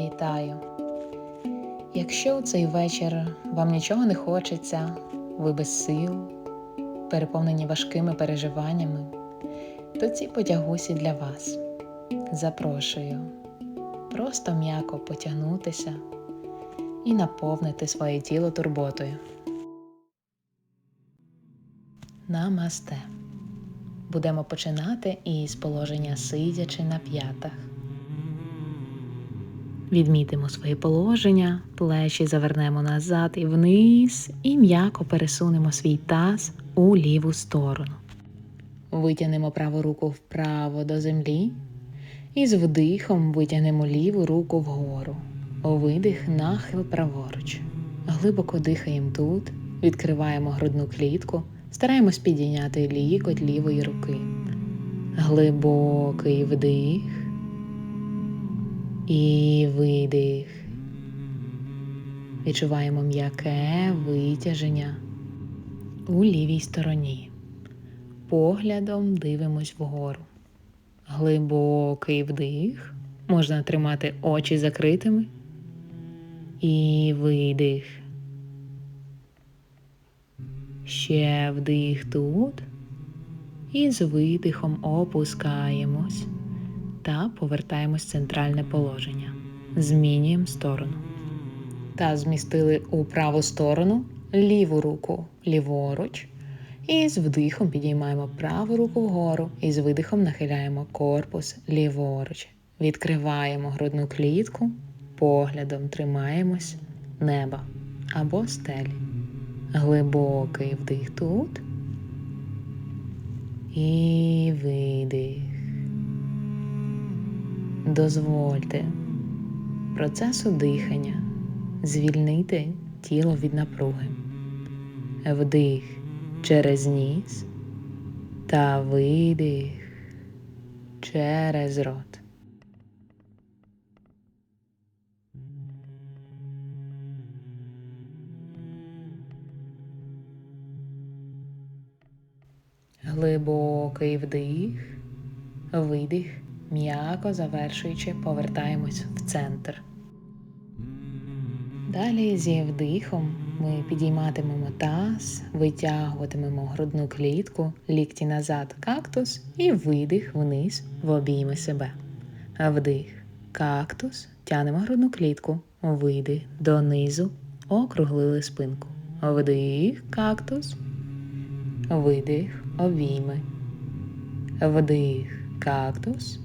Вітаю! Якщо у цей вечір вам нічого не хочеться, ви без сил, переповнені важкими переживаннями, то ці потягусі для вас. Запрошую просто м'яко потягнутися і наповнити своє тіло турботою. Намасте. Будемо починати із положення сидячи на п'ятах. Відмітимо своє положення, плечі завернемо назад і вниз, і м'яко пересунемо свій таз у ліву сторону. Витягнемо праву руку вправо до землі і з вдихом витягнемо ліву руку вгору. Видих, нахил праворуч. Глибоко дихаємо тут, відкриваємо грудну клітку, стараємось підійняти лікоть лівої руки. Глибокий вдих і видих. Відчуваємо м'яке витяження у лівій стороні. Поглядом дивимось вгору. Глибокий вдих. Можна тримати очі закритими. І видих. Ще вдих тут. І з видихом опускаємось та повертаємось в центральне положення. Змінюємо сторону. Та змістили у праву сторону ліву руку ліворуч. І з вдихом підіймаємо праву руку вгору і з видихом нахиляємо корпус ліворуч. Відкриваємо грудну клітку, поглядом тримаємось неба або стелі. Глибокий вдих тут. І видих. Дозвольте процесу дихання звільнити тіло від напруги. Вдих через ніс та видих через рот. Глибокий вдих, видих, м'яко завершуючи, повертаємось в центр. Далі зі вдихом ми підійматимемо таз, витягуватимемо грудну клітку, лікті назад кактус і видих вниз в обійми себе. Вдих, кактус, тянемо грудну клітку, видих. Донизу, округлили спинку. Вдих, кактус, видих, обійми. Вдих, кактус,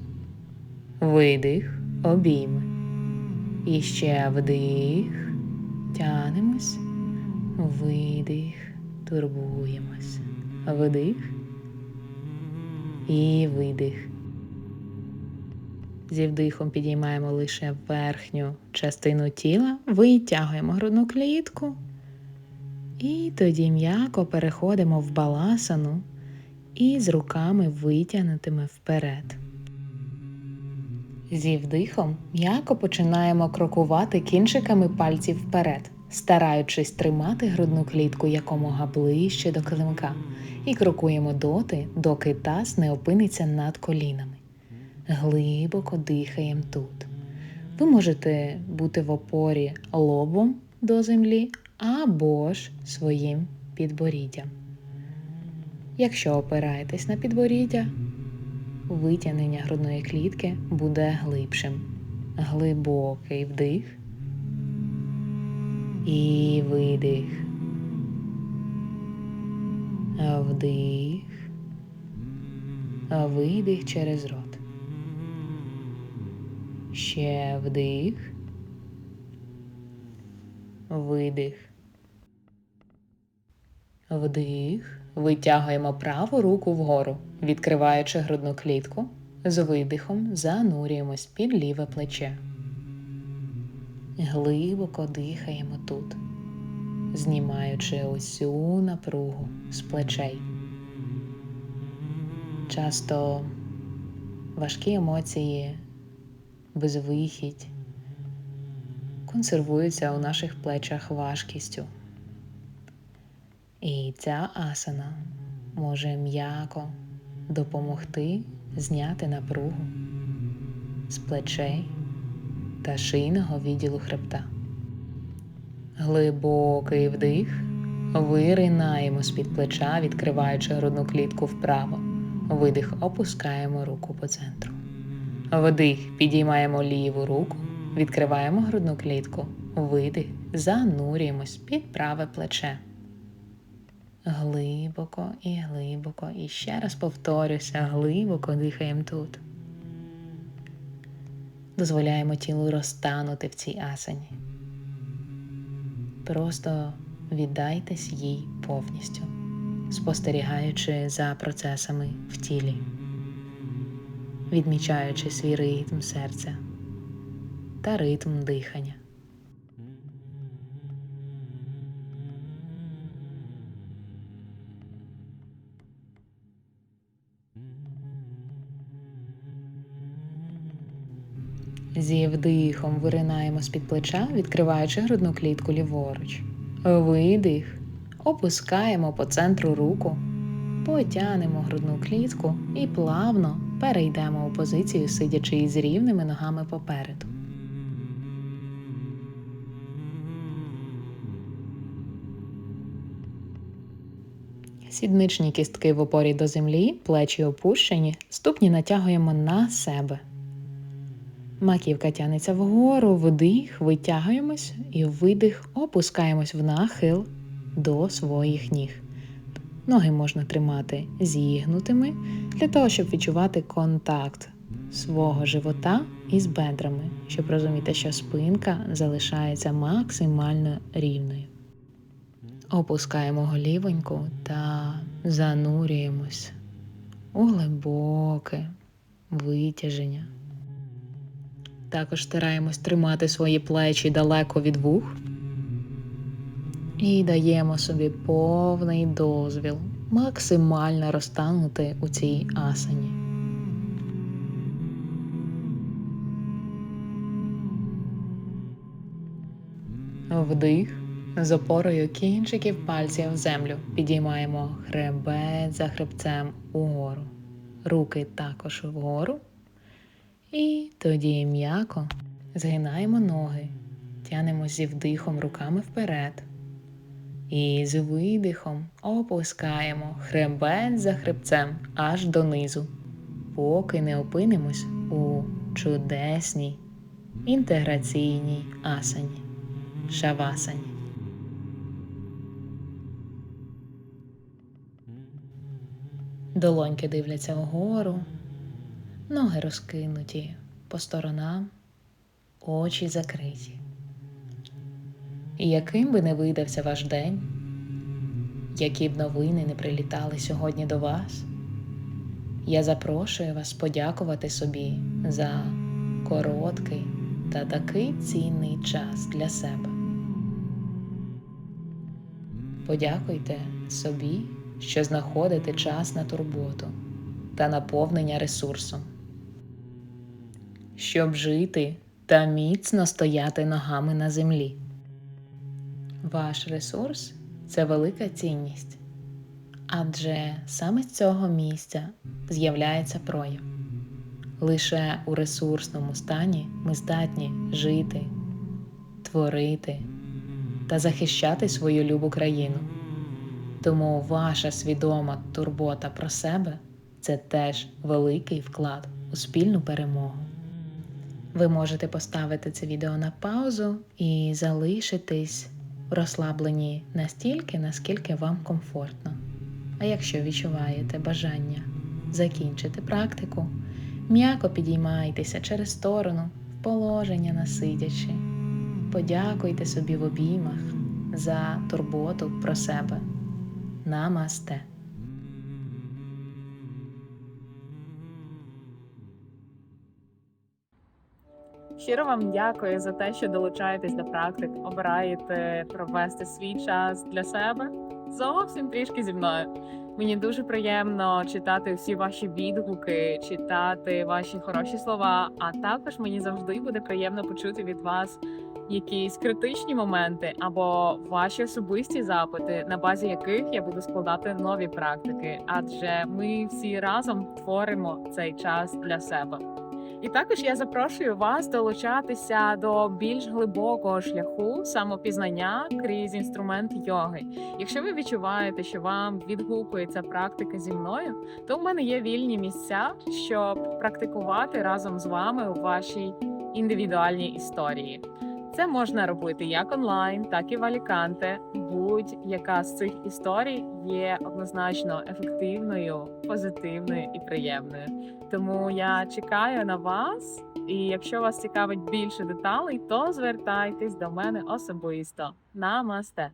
видих, обійми. І ще вдих, тянемось, видих, турбуємось. Вдих і видих. Зі вдихом підіймаємо лише верхню частину тіла, витягуємо грудну клітку. І тоді м'яко переходимо в баласану і з руками витягнутими вперед. Зі вдихом м'яко починаємо крокувати кінчиками пальців вперед, стараючись тримати грудну клітку якомога ближче до килимка, і крокуємо доти, доки таз не опиниться над колінами. Глибоко дихаємо тут. Ви можете бути в опорі лобом до землі або ж своїм підборіддям. Якщо опираєтесь на підборіддя, витягнення грудної клітки буде глибшим. Глибокий вдих і видих. Вдих, видих через рот. Ще вдих, видих. Вдих. Витягуємо праву руку вгору, відкриваючи грудну клітку. З видихом занурюємось під ліве плече. Глибоко дихаємо тут, знімаючи усю напругу з плечей. Часто важкі емоції, безвихідь консервуються у наших плечах важкістю. І ця асана може м'яко допомогти зняти напругу з плечей та шийного відділу хребта. Глибокий вдих. Виринаємо з-під плеча, відкриваючи грудну клітку вправо. Видих, опускаємо руку по центру. Вдих, підіймаємо ліву руку, відкриваємо грудну клітку. Видих, занурюємось під праве плече. Глибоко і глибоко. І ще раз повторюся, глибоко дихаємо тут. Дозволяємо тілу розтанути в цій асані. Просто віддайтесь їй повністю, спостерігаючи за процесами в тілі, відмічаючи свій ритм серця та ритм дихання. Зі вдихом виринаємо з-під плеча, відкриваючи грудну клітку ліворуч. Видих. Опускаємо по центру руку, потягнемо грудну клітку і плавно перейдемо у позицію, сидячи із рівними ногами попереду. Сідничні кістки в опорі до землі, плечі опущені, ступні натягуємо на себе. Маківка тянеться вгору, вдих, витягуємось і видих, опускаємось в нахил до своїх ніг. Ноги можна тримати зігнутими для того, щоб відчувати контакт свого живота із бедрами, щоб розуміти, що спинка залишається максимально рівною. Опускаємо голівоньку та занурюємось у глибоке витяження. Також стараємось тримати свої плечі далеко від вух. І даємо собі повний дозвіл максимально розтанути у цій асані. Вдих. З опорою кінчиків пальців в землю підіймаємо хребет за хребцем угору. Руки також вгору. І тоді м'яко згинаємо ноги, тянемо зі вдихом руками вперед. І з видихом опускаємо хребет за хребцем аж донизу, поки не опинимось у чудесній інтеграційній асані, шавасані. Долоньки дивляться вгору, ноги розкинуті по сторонам, очі закриті. І яким би не видався ваш день, які б новини не прилітали сьогодні до вас, я запрошую вас подякувати собі за короткий та такий цінний час для себе. Подякуйте собі, що знаходите час на турботу та наповнення ресурсом, щоб жити та міцно стояти ногами на землі. Ваш ресурс це велика цінність, адже саме з цього місця з'являється прояв. Лише у ресурсному стані ми здатні жити, творити та захищати свою любу країну. Тому ваша свідома турбота про себе це теж великий вклад у спільну перемогу. Ви можете поставити це відео на паузу і залишитись розслаблені настільки, наскільки вам комфортно. А якщо відчуваєте бажання закінчити практику, м'яко підіймайтеся через сторону в положення насидячи. Подякуйте собі в обіймах за турботу про себе. Намасте. Щиро вам дякую за те, що долучаєтесь до практик, обираєте провести свій час для себе зовсім трішки зі мною. Мені дуже приємно читати всі ваші відгуки, читати ваші хороші слова. А також мені завжди буде приємно почути від вас якісь критичні моменти або ваші особисті запити, на базі яких я буду складати нові практики. Адже ми всі разом творимо цей час для себе. І також я запрошую вас долучатися до більш глибокого шляху самопізнання крізь інструмент йоги. Якщо ви відчуваєте, що вам відгукується практика зі мною, то в мене є вільні місця, щоб практикувати разом з вами у вашій індивідуальній історії. Це можна робити як онлайн, так і в Аліканте. Будь-яка з цих історій є однозначно ефективною, позитивною і приємною. Тому я чекаю на вас. І якщо вас цікавить більше деталей, то звертайтесь до мене особисто. Намасте!